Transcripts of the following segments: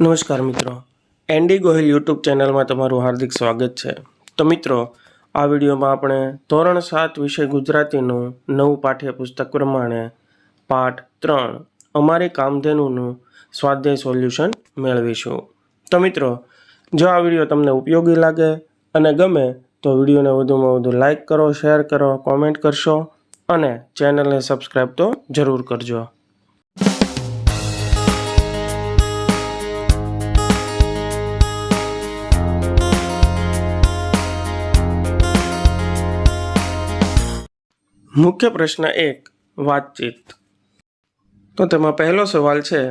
નમસ્કાર મિત્રો. Andy Gohil YouTube ચેનલમાં તમારું હાર્દિક સ્વાગત છે. તો મિત્રો, આ વિડીયોમાં આપણે ધોરણ સાત વિષય ગુજરાતીનું નવું પાઠ્યપુસ્તક પ્રમાણે પાઠ ત્રણ, અમારી કામધેનુનું સ્વાધ્યાય સોલ્યુશન મેળવીશું. તો મિત્રો, જો આ વીડિયો તમને ઉપયોગી લાગે અને ગમે, તો વિડીયોને વધુમાં વધુ લાઇક કરો, શેર કરો, કોમેન્ટ કરશો અને ચેનલને સબસ્ક્રાઈબ તો જરૂર કરજો. મુખ્ય પ્રશ્ન એક, વાતચીત. તો તેમાં પહેલો સવાલ છે,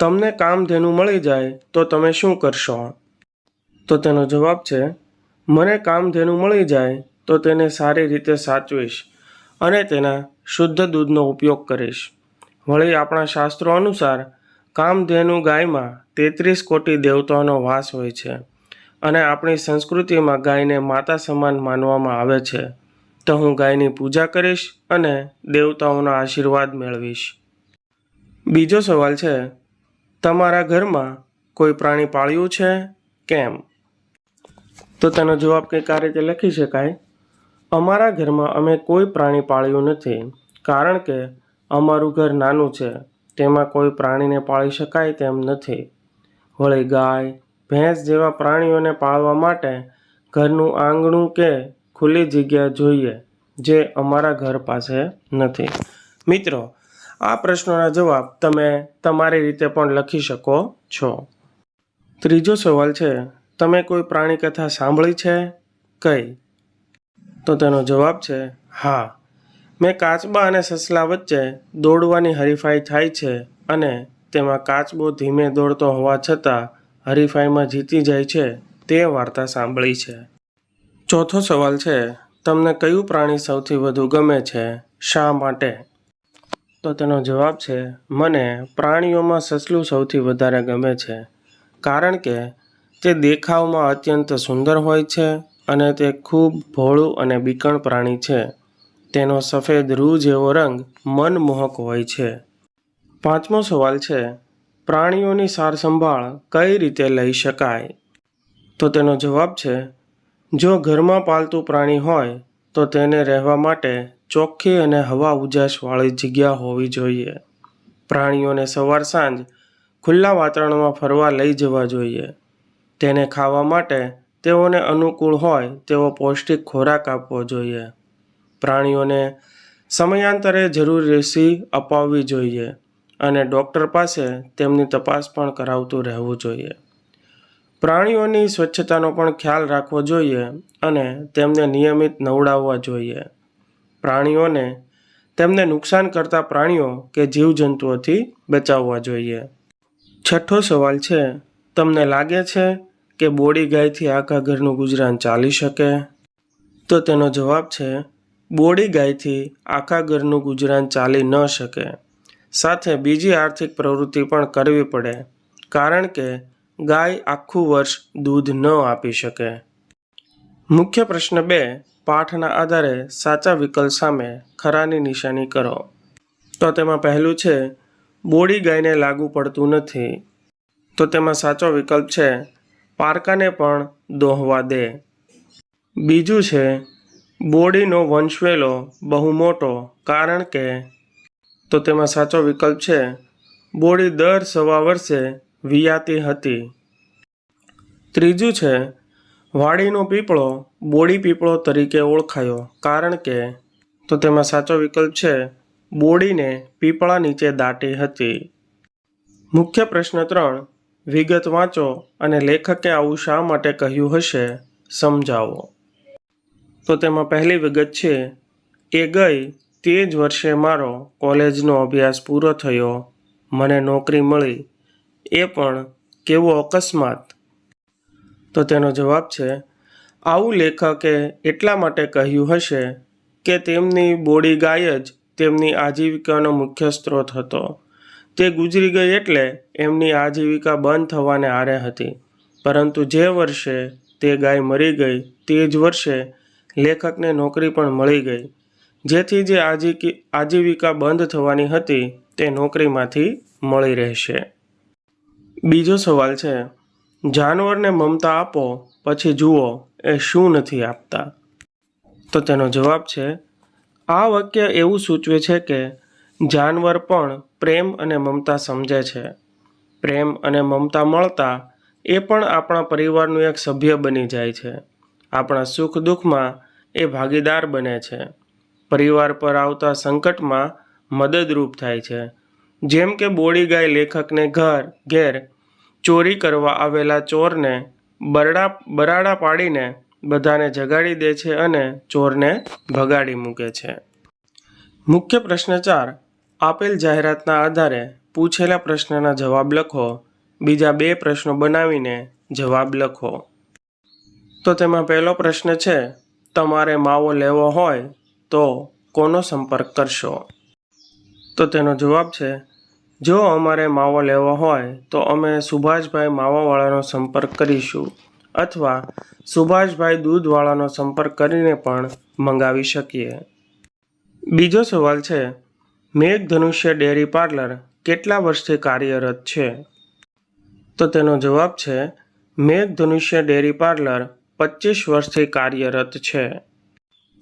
તમને કામધેનુ મળી જાય તો તમે શું કરશો? તો તેનો જવાબ છે, મને કામધેનુ મળી જાય તો તેને સારી રીતે સાચવીશ અને તેના શુદ્ધ દૂધનો ઉપયોગ કરીશ. વળી આપણા શાસ્ત્રો અનુસાર, કામધેનુ ગાયમાં તેત્રીસ કોટી દેવતાઓનો વાસ હોય છે અને આપણી સંસ્કૃતિમાં ગાયને માતા સમાન માનવામાં આવે છે. તો હું ગાયની પૂજા કરીશ અને દેવતાઓના આશીર્વાદ મેળવીશ. બીજો સવાલ છે, તમારા ઘરમાં કોઈ પ્રાણી પાળ્યું છે? કેમ? તો તેનો જવાબ કંઈક આ રીતે લખી શકાય, અમારા ઘરમાં અમે કોઈ પ્રાણી પાળ્યું નથી, કારણ કે અમારું ઘર નાનું છે, તેમાં કોઈ પ્રાણીને પાળી શકાય તેમ નથી. વળી ગાય, ભેંસ જેવા પ્રાણીઓને પાળવા માટે ઘરનું આંગણું કે ખુલ્લી જગ્યા જોઈએ જે અમારા ઘર પાસે નથી. મિત્રો, આ પ્રશ્નોના જવાબ તમે તમારી રીતે પણ લખી શકો છો. ત્રીજો સવાલ છે, તમે કોઈ પ્રાણી કથા સાંભળી છે? કઈ? તો તેનો જવાબ છે, હા. મેં કાચબા અને સસલા વચ્ચે દોડવાની હરીફાઈ થાય છે અને તેમાં કાચબો ધીમે દોડતો હોવા છતાં હરીફાઈમાં જીતી જાય છે તે વાર્તા સાંભળી છે. ચોથો સવાલ છે, તમને કયું પ્રાણી સૌથી વધુ ગમે છે? શા માટે? તો તેનો જવાબ છે, મને પ્રાણીઓમાં સસલું સૌથી વધારે ગમે છે, કારણ કે તે દેખાવમાં અત્યંત સુંદર હોય છે અને તે ખૂબ ભોળું અને બીકણ પ્રાણી છે. તેનો સફેદ રૂ જેવો રંગ મનમોહક હોય છે. પાંચમો સવાલ છે, પ્રાણીઓની સારસંભાળ કઈ રીતે લઈ શકાય? તો તેનો જવાબ છે જો ઘરમાં પાલતું પ્રાણી હોય, તો તેને રહેવા માટે ચોખ્ખી અને હવા ઉજાસવાળી જગ્યા હોવી જોઈએ. પ્રાણીઓને સવાર સાંજ ખુલ્લા વાતાવરણમાં ફરવા લઈ જવા જોઈએ. તેને ખાવા માટે તેઓને અનુકૂળ હોય, તેવો પૌષ્ટિક ખોરાક આપવો જોઈએ. પ્રાણીઓને સમયાંતરે જરૂરી રસી અપાવવી જોઈએ અને ડૉક્ટર પાસે તેમની તપાસ પણ કરાવતું રહેવું જોઈએ. પ્રાણીઓની સ્વચ્છતાનો પણ ખ્યાલ રાખવો જોઈએ અને તેમને નિયમિત નવડાવવા જોઈએ. પ્રાણીઓને તેમને નુકસાન કરતા પ્રાણીઓ કે જીવજંતુઓથી બચાવવા જોઈએ. છઠ્ઠો સવાલ છે, તમને લાગે છે કે બોડી ગાયથી આખા ઘરનું ગુજરાન ચાલી શકે? તો તેનો જવાબ છે, બોડી ગાયથી આખા ઘરનું ગુજરાન ચાલી ન શકે. સાથે બીજી આર્થિક પ્રવૃત્તિ પણ કરવી પડે. કારણ કે ગાય આખું વર્ષ દૂધ ન આપી શકે. મુખ્ય પ્રશ્ન બે, પાઠના આધારે સાચા વિકલ્પ સામે ખરાની નિશાની કરો. તો તેમાં પહેલું છે, બોડી ગાયને લાગુ પડતું નથી. તો તેમાં સાચો વિકલ્પ છે, પારકાને પણ દોહવા દે. બીજું છે, બોડીનો વંશવેલો બહુ મોટો કારણ કે, તો તેમાં સાચો વિકલ્પ છે, બોડી દર સવા વર્ષે વિયાતી હતી. ત્રીજું છે, વાડીનો પીપળો બોડી પીપળો તરીકે ઓળખાયો કારણ કે, તો તેમાં સાચો વિકલ્પ છે, બોડીને પીપળા નીચે દાટી હતી. મુખ્ય પ્રશ્ન ત્રણ, વિગત વાંચો અને લેખકે આવું શા માટે કહ્યું હશે, સમજાવો. તો તેમાં પહેલી વિગત છે, એ ગઈ તે જ વર્ષે મારો કોલેજનો અભ્યાસ પૂરો થયો, મને નોકરી મળી એ પણ કેવો અકસ્માત? તો તેનો જવાબ છે, આવું લેખકે એટલા માટે કહ્યું હશે કે તેમની બોડી ગાય જ તેમની આજીવિકાનો મુખ્ય સ્ત્રોત હતો. તે ગુજરી ગઈ એટલે એમની આજીવિકા બંધ થવાને આરે હતી. પરંતુ જે વર્ષે તે ગાય મરી ગઈ, તે જ વર્ષે લેખકને નોકરી પણ મળી ગઈ. જેથી જે આજીવિકા બંધ થવાની હતી, તે નોકરીમાંથી મળી રહેશે. બીજો સવાલ છે, જાનવરને મમતા આપો, પછી જુઓ એ શું નથી આપતા? તો તેનો જવાબ છે, આ વાક્ય એવું સૂચવે છે કે જાનવર પણ પ્રેમ અને મમતા સમજે છે. પ્રેમ અને મમતા મળતા એ પણ આપણા પરિવારનું એક સભ્ય બની જાય છે. આપણા સુખ દુઃખમાં એ ભાગીદાર બને છે. પરિવાર પર આવતા સંકટમાં મદદરૂપ થાય છે. જેમ કે બોડી ગાય લેખકને ઘર, ઘેર ચોરી કરવા આવેલા ચોરને બરડા બરાડા પાડીને બધાને જગાડી દે છે અને ચોરને ભગાડી મૂકે છે. મુખ્ય પ્રશ્ન ચાર આપેલ જાહેરાતના આધારે પૂછેલા પ્રશ્નના જવાબ લખો. બીજા બે પ્રશ્નો બનાવીને જવાબ લખો. તો તેમાં પહેલો પ્રશ્ન છે, તમારે માવો લેવો હોય તો કોનો સંપર્ક કરશો? તો તેનો જવાબ છે જો અમારે માવો લેવો હોય, તો અમે સુભાષભાઈ માવાવાળાનો સંપર્ક કરીશું અથવા સુભાષભાઈ દૂધવાળાનો સંપર્ક કરીને પણ મંગાવી શકીએ. બીજો સવાલ છે મેઘ ધનુષ્ય ડેરી પાર્લર કેટલા વર્ષથી કાર્યરત છે? તો તેનો જવાબ છે મેઘ ધનુષ્ય ડેરી પાર્લર પચીસ વર્ષથી કાર્યરત છે.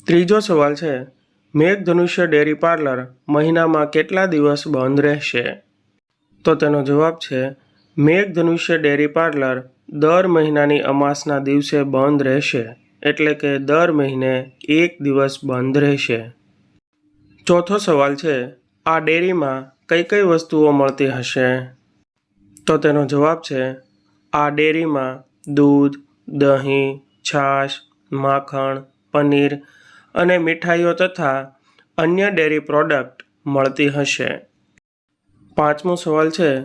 ત્રીજો સવાલ છે મેઘ ધનુષ્ય ડેરી પાર્લર મહિનામાં કેટલા દિવસ બંધ રહેશે? તો તેનો જવાબ છે મેઘધનુષ્ય ડેરી પાર્લર દર મહિનાની અમાસના દિવસે બંધ રહેશે, એટલે કે દર મહિને એક દિવસ બંધ રહેશે. ચોથો સવાલ છે, આ ડેરીમાં કઈ કઈ વસ્તુઓ મળતી હશે? તો તેનો જવાબ છે, આ ડેરીમાં દૂધ, દહીં, છાશ, માખણ, પનીર અને મીઠાઈઓ તથા અન્ય ડેરી પ્રોડક્ટ મળતી હશે. પાંચમો સવાલ છે,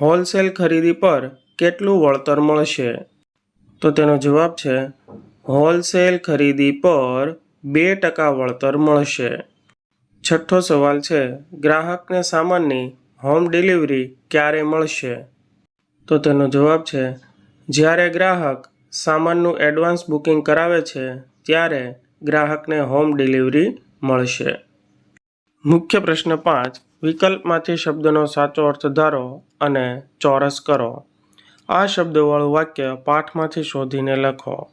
હોલસેલ ખરીદી પર કેટલું વળતર મળશે? તો તેનો જવાબ છે, હોલસેલ ખરીદી પર બે ટકા વળતર મળશે. છઠ્ઠો સવાલ છે, ગ્રાહકને સામાનની હોમ ડિલિવરી ક્યારે મળશે? તો તેનો જવાબ છે, જ્યારે ગ્રાહક સામાનનું એડવાન્સ બુકિંગ કરાવે છે, ત્યારે ગ્રાહકને હોમ ડિલિવરી મળશે. મુખ્ય પ્રશ્ન પાંચ. વિકલ્પમાંથી શબ્દનો સાચો અર્થ ધારો અને ચોરસ કરો. આ શબ્દવાળું વાક્ય પાઠમાંથી શોધીને લખો.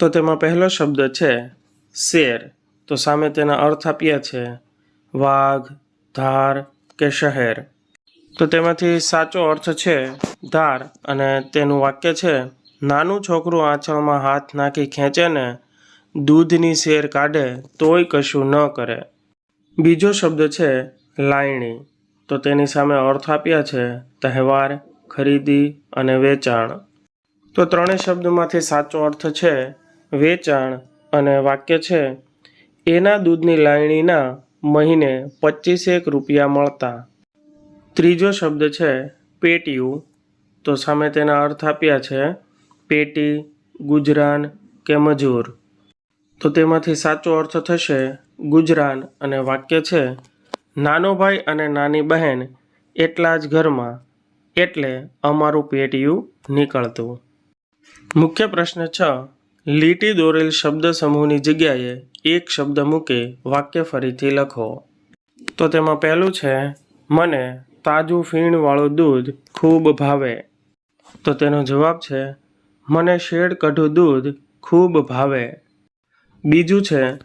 તો તેમાં પહેલો શબ્દ છે, શેર. તો સામે તેના અર્થ આપ્યા છે, વાઘ, ધાર કે શહેર. તો તેમાંથી સાચો અર્થ છે, ધાર. અને તેનું વાક્ય છે, નાનું છોકરું આંચળમાં હાથ નાખી ખેંચે ને દૂધની શેર કાઢે તોય કશું ન કરે. બીજો શબ્દ છે લાયણી. તો તેની સામે અર્થ આપ્યા છે તહેવાર, ખરીદી અને વેચાણ. તો ત્રણેય શબ્દમાંથી સાચો અર્થ છે વેચાણ અને વાક્ય છે, એના દૂધની લાયણીના મહિને પચીસેક રૂપિયા મળતા. ત્રીજો શબ્દ છે પેટીયું. તો સામે તેના અર્થ આપ્યા છે, પેટી, ગુજરાન કે મજૂર. તો તેમાંથી સાચો અર્થ થશે ગુજરાન અને વાક્ય છે, નાનો ભાઈ અને નાની બહેન એટલા જ ઘરમાં એટલે અમારું પેટીયું નીકળતું. મુખ્ય પ્રશ્ન છ, લીટી દોરેલ શબ્દ સમૂહની જગ્યાએ એક શબ્દ મૂકી વાક્ય ફરીથી લખો. તો તેમાં પહેલું છે, મને તાજું ફીણવાળું દૂધ ખૂબ ભાવે. તો તેનો જવાબ છે, મને શેડ કઢું દૂધ ખૂબ ભાવે. બીજું છે,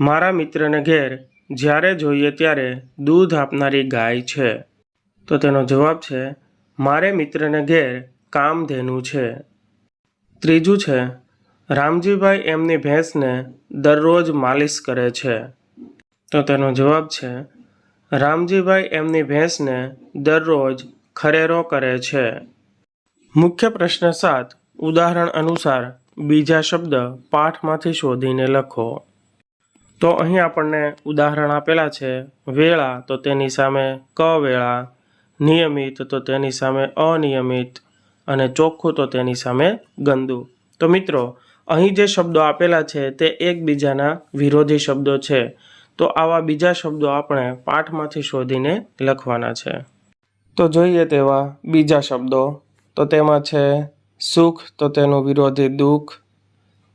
મારા મિત્રને ઘેર જ્યારે જોઈએ ત્યારે દૂધ આપનારી ગાય છે. તો તેનો જવાબ છે, મારે મિત્રને ઘેર કામધેનું છે. ત્રીજું છે, રામજીભાઈ એમની ભેંસને દરરોજ માલિશ કરે છે. તો તેનો જવાબ છે, રામજીભાઈ એમની ભેંસને દરરોજ ખરેરો કરે છે. મુખ્ય પ્રશ્ન સાત, ઉદાહરણ અનુસાર બીજા શબ્દ પાઠમાંથી શોધીને લખો. તો અહીં આપણને ઉદાહરણ આપેલા છે, વેળા તો તેની સામે ક વેળા નિયમિત તો તેની સામે અનિયમિત, અને ચોખ્ખું તો તેની સામે ગંદુ. તો મિત્રો, અહીં જે શબ્દો આપેલા છે તે એકબીજાના વિરોધી શબ્દો છે. તો આવા બીજા શબ્દો આપણે પાઠમાંથી શોધીને લખવાના છે. તો જોઈએ તેવા બીજા શબ્દો. તો તેમાં છે સુખ તો તેનું વિરોધી દુઃખ,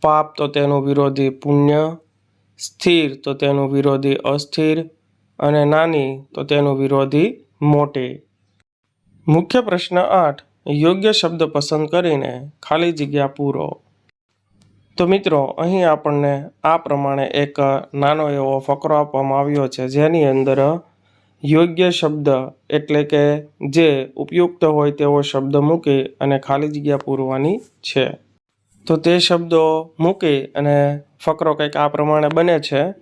પાપ તો તેનું વિરોધી પુણ્ય, સ્થિર તો તેનું વિરોધી અસ્થિર અને નાની તો તેનું વિરોધી મોટી. મુખ્ય પ્રશ્ન આઠ, યોગ્ય શબ્દ પસંદ કરીને ખાલી જગ્યા પૂરો. તો મિત્રો, અહીં આપણને આ પ્રમાણે એક નાનો એવો ફકરો આપવામાં આવ્યો છે, જેની અંદર યોગ્ય શબ્દ એટલે કે જે ઉપયુક્ત હોય તેવો શબ્દ મૂકી અને ખાલી જગ્યા પૂરવાની છે. તો તે શબ્દો મૂકી અને ફકરો કંઈક આ પ્રમાણે બને છે.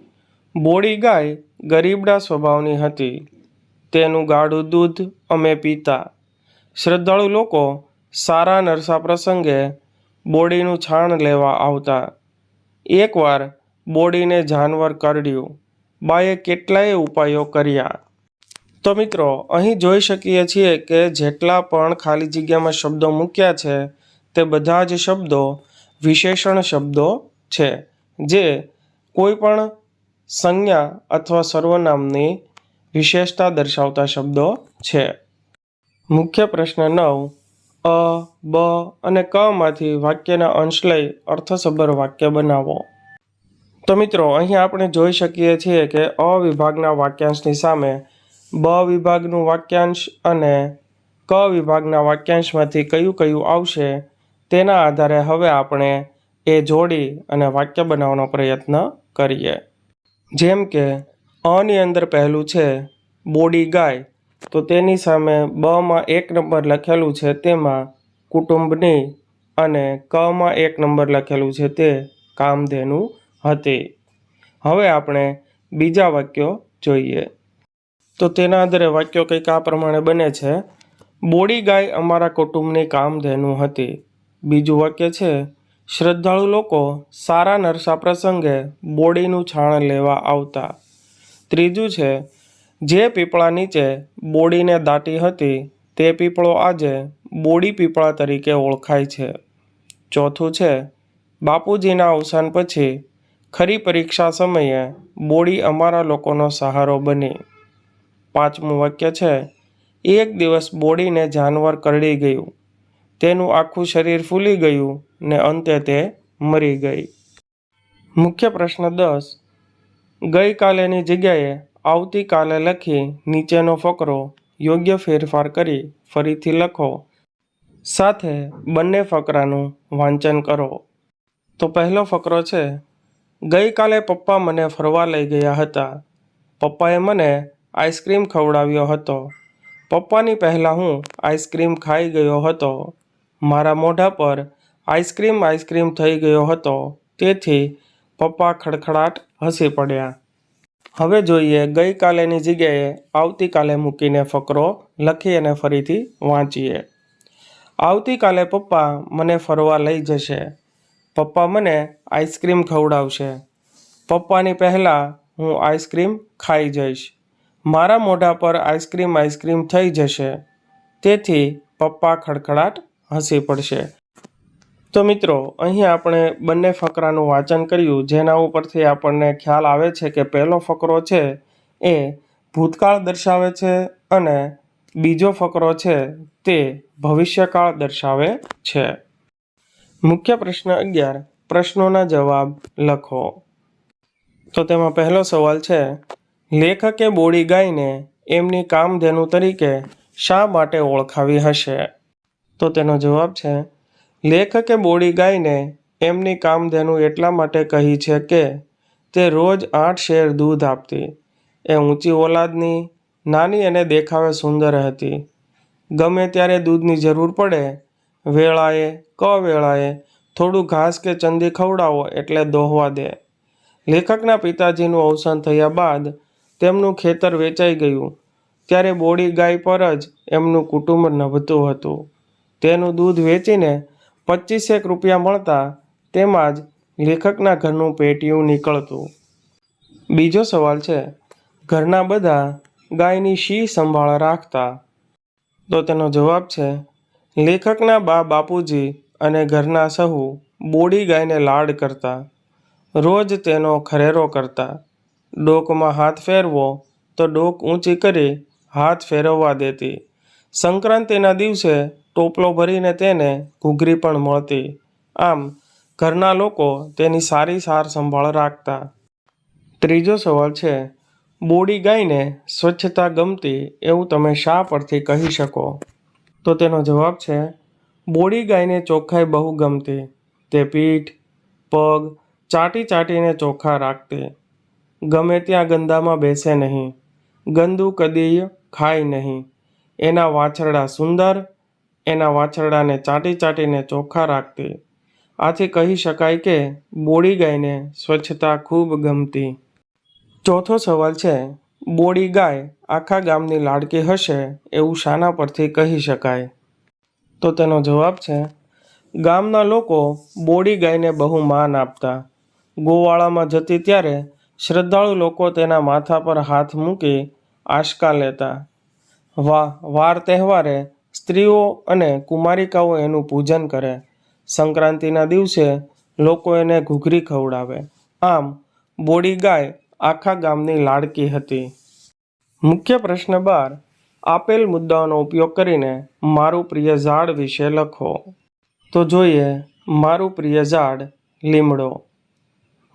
બોડી ગાય ગરીબડા સ્વભાવની હતી. તેનું ગાઢું દૂધ અમે પીતા. શ્રદ્ધાળુ લોકો સારા નરસા પ્રસંગે બોડીનું છાણ લેવા આવતા. એકવાર બોડીને જાનવર કરડ્યું. બાએ કેટલાય ઉપાયો કર્યા. તો મિત્રો, અહીં જોઈ શકીએ છીએ કે જેટલા પણ ખાલી જગ્યામાં શબ્દો મૂક્યા છે, તે બધા જ શબ્દો વિશેષણ શબ્દો છે, જે કોઈ પણ સંજ્ઞા અથવા સર્વનામની વિશેષતા દર્શાવતા શબ્દો છે. મુખ્ય પ્રશ્ન નવ, અ, બ અને કમાંથી વાક્યના અંશ લઈ અર્થસભર વાક્ય બનાવો. તો મિત્રો, અહીં આપણે જોઈ શકીએ છીએ કે અ વિભાગના વાક્યાંશની સામે બ વિભાગનું વાક્યાંશ અને ક વિભાગના વાક્યાંશમાંથી કયું કયું આવશે તેના આધારે હવે આપણે એ જોડી અને વાક્ય બનાવવાનો પ્રયત્ન કરીએ. જેમ કે અની અંદર પહેલું છે, બોડી ગાય. તો તેની સામે બમાં એક નંબર લખેલું છે તેમાં કુટુંબની અને કમાં એક નંબર લખેલું છે તે કામધેનુ હતી. હવે આપણે બીજા વાક્યો જોઈએ. તો તેના આધારે વાક્યો કંઈક આ પ્રમાણે બને છે. બોડી ગાય અમારા કુટુંબની કામધેનુ હતી. બીજું વાક્ય છે, શ્રદ્ધાળુ લોકો સારા નરસા પ્રસંગે બોડીનું છાણ લેવા આવતા. ત્રીજું છે, જે પીપળા નીચે બોડીને દાટી હતી, તે પીપળો આજે બોડી પીપળા તરીકે ઓળખાય છે. ચોથું છે, બાપુજીના અવસાન પછી ખરી પરીક્ષા સમયે બોડી અમારા લોકોનો સહારો બની. પાંચમું વાક્ય છે, એક દિવસ બોડીને જાનવર કરડી ગયું. તેનું આખું શરીર ફૂલી ગયું ને અંતે તે મરી ગઈ. મુખ્ય પ્રશ્ન દસ ગઈકાલેની જગ્યાએ આવતીકાલે લખી નીચેનો ફકરો યોગ્ય ફેરફાર કરી ફરીથી લખો. સાથે બંને ફકરાનું વાંચન કરો. તો પહેલો ફકરો છે, ગઈકાલે પપ્પા મને ફરવા લઈ ગયા હતા. પપ્પાએ મને આઈસ્ક્રીમ ખવડાવ્યો હતો. પપ્પાની પહેલાં હું આઈસ્ક્રીમ ખાઈ ગયો હતો. મારા મોઢા પર આઈસ્ક્રીમ આઈસ્ક્રીમ થઈ ગયો હતો. તેથી પપ્પા ખડખડાટ હસી પડ્યા. હવે જોઈએ ગઈકાલેની જગ્યાએ આવતીકાલે મૂકીને ફકરો લખી અને ફરીથી વાંચીએ. આવતીકાલે પપ્પા મને ફરવા લઈ જશે. પપ્પા મને આઈસ્ક્રીમ ખવડાવશે. પપ્પાની પહેલાં હું આઈસ્ક્રીમ ખાઈ જઈશ. મારા મોઢા પર આઈસ્ક્રીમ આઈસ્ક્રીમ થઈ જશે. તેથી પપ્પા ખડખડાટ હસી પડશે. તો મિત્રો, અહીં આપણે બંને ફકરાનું વાંચન કર્યું, જેના ઉપરથી આપણને ખ્યાલ આવે છે કે પહેલો ફકરો છે એ ભૂતકાળ દર્શાવે છે અને બીજો ફકરો છે તે ભવિષ્યકાળ દર્શાવે છે. મુખ્ય પ્રશ્ન અગિયાર, પ્રશ્નોના જવાબ લખો. તો તેમાં પહેલો સવાલ છે લેખકે બોડી ગાયને એમની કામધેનુ તરીકે શા માટે ઓળખાવી હશે? તો તેનો જવાબ છે, લેખકે બોડી ગાયને એમની કામધેનુ એટલા માટે કહી છે કે તે રોજ આઠ શેર દૂધ આપતી. એ ઊંચી ઓલાદની, નાની અને દેખાવે સુંદર હતી. ગમે ત્યારે દૂધની જરૂર પડે, વેળાએ ક વેળાએ થોડું ઘાસ કે ચંદી ખવડાવો એટલે દોહવા દે. લેખકના પિતાજીનું અવસાન થયા બાદ તેમનું ખેતર વેચાઈ ગયું. ત્યારે બોડી ગાય પર જ એમનું કુટુંબ નભતું હતું. તેનું દૂધ વેચીને પચીસેક રૂપિયા મળતા તેમાં લેખકના ઘરનું પેટીયું નીકળતું. બીજો સવાલ છે, ઘરના બધા ગાયની શી સંભાળ રાખતા? તો તેનો જવાબ છે, લેખકના બા બાપુજી અને ઘરના સહુ બોડી ગાયને લાડ કરતા. રોજ તેનો ખરેરો કરતા. ડોકમાં હાથ ફેરવો તો ડોક ઊંચી કરી હાથ ફેરવવા દેતી. સંક્રાંતિના દિવસે ટોપલો ભરીને તેને ઘૂઘરી પણ મળતી. આમ, ઘરના લોકો તેની સારી સાર સંભાળ રાખતા. ત્રીજો સવાલ છે, બોડી ગાયને સ્વચ્છતા ગમતી એવું તમે શા પરથી કહી શકો? તો તેનો જવાબ છે, બોડી ગાયને ચોખ્ખાઈ બહુ ગમતી. તે પીઠ, પગ ચાટી ચાટીને ચોખ્ખા રાખતી. ગમે ત્યાં ગંદામાં બેસે નહીં. ગંદુ કદી ખાય નહીં. એના વાછરડા સુંદર, એના વાછરડાને ચાટી ચાટીને ચોખ્ખા રાખતી. આથી કહી શકાય કે બોડી ગાયને સ્વચ્છતા ખૂબ ગમતી. ચોથો સવાલ છે, બોડી ગાય આખા ગામની લાડકી હશે એવું શાના પરથી કહી શકાય? તો તેનો જવાબ છે, ગામના લોકો બોડી ગાયને બહુ માન આપતા. ગોવાળામાં જતી ત્યારે શ્રદ્ધાળુ લોકો તેના માથા પર હાથ મૂકી આશકા લેતા વા વાર તહેવારે સ્ત્રીઓ અને કુમારિકાઓ એનું પૂજન કરે. સંક્રાંતિના દિવસે લોકો એને ઘૂઘરી ખવડાવે. આમ, બોડી ગાય આખા ગામની લાડકી હતી. મુખ્ય પ્રશ્ન બાર, આપેલ મુદ્દાઓનો ઉપયોગ કરીને મારું પ્રિય ઝાડ વિશે લખો. તો જોઈએ, મારું પ્રિય ઝાડ લીમડો.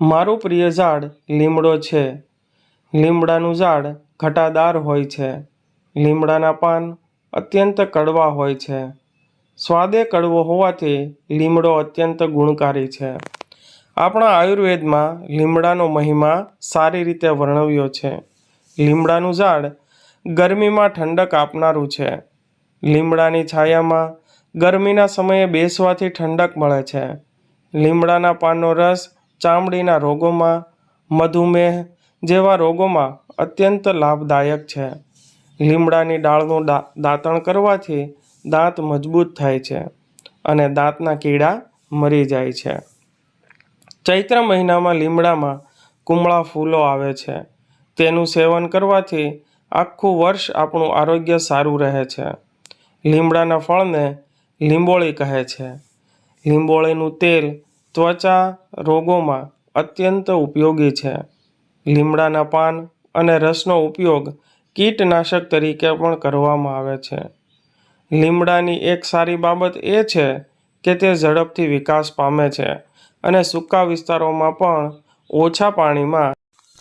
મારું પ્રિય ઝાડ લીમડો છે. લીમડાનું ઝાડ ઘટાદાર હોય છે. લીમડાના પાન અત્યંત કડવા હોય છે. સ્વાદે કડવો હોવાથી લીમડો અત્યંત ગુણકારી છે. આપણા આયુર્વેદમાં લીમડાનો મહિમા સારી રીતે વર્ણવ્યો છે. લીમડાનું ઝાડ ગરમીમાં ઠંડક આપનારું છે. લીમડાની છાયામાં ગરમીના સમયે બેસવાથી ઠંડક મળે છે. લીમડાના પાનનો રસ ચામડીના રોગોમાં મધુમેહ જેવા રોગોમાં અત્યંત લાભદાયક છે. લીમડાની ડાળનું દાંતણ કરવાથી દાંત મજબૂત થાય છે અને દાંતના કીડા મરી જાય છે. ચૈત્ર મહિનામાં લીમડામાં કુમળા ફૂલો આવે છે. તેનું સેવન કરવાથી આખું વર્ષ આપણું આરોગ્ય સારું રહે છે. લીમડાના ફળને લીંબોળી કહે છે. લીંબોળીનું તેલ ત્વચા રોગોમાં અત્યંત ઉપયોગી છે. લીમડાના પાન અને રસનો ઉપયોગ કીટનાશક તરીકે પણ કરવામાં આવે છે. લીમડાની એક સારી બાબત એ છે કે તે ઝડપથી વિકાસ પામે છે અને સૂકા વિસ્તારોમાં પણ ઓછા પાણીમાં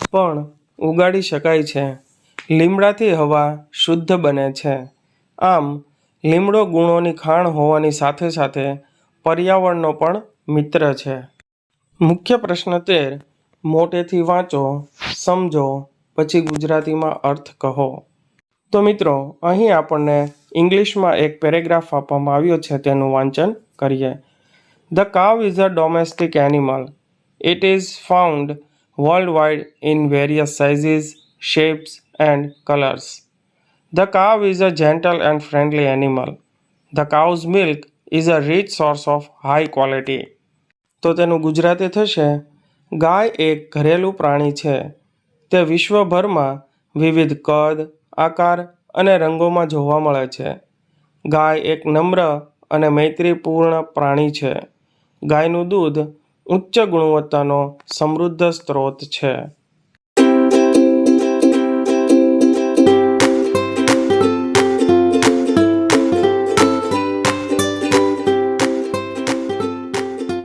પણ ઉગાડી શકાય છે. લીમડાથી હવા શુદ્ધ બને છે. આમ, લીમડો ગુણોની ખાણ હોવાની સાથે સાથે પર્યાવરણનો પણ મિત્ર છે. મુખ્ય પ્રશ્ન તેર, મોટેથી વાંચો, સમજો, પછી ગુજરાતીમાં અર્થ કહો. તો મિત્રો, અહીં આપણને ઇંગ્લિશમાં એક પેરેગ્રાફ આપવામાં આવ્યો છે, તેનું વાંચન કરીએ. The cow is a domestic animal it is found world wide in various sizes shapes and colours the cow is a gentle and friendly animal the cow's milk is a rich source of high quality. તો તેનું ગુજરાતી થશે, ગાય એક ઘરેલું પ્રાણી છે. તે વિશ્વભરમાં વિવિધ કદ, આકાર અને રંગોમાં જોવા મળે છે. ગાય એક નમ્ર અને મૈત્રીપૂર્ણ પ્રાણી છે. ગાયનું દૂધ ઉચ્ચ ગુણવત્તાનો સમૃદ્ધ સ્ત્રોત છે.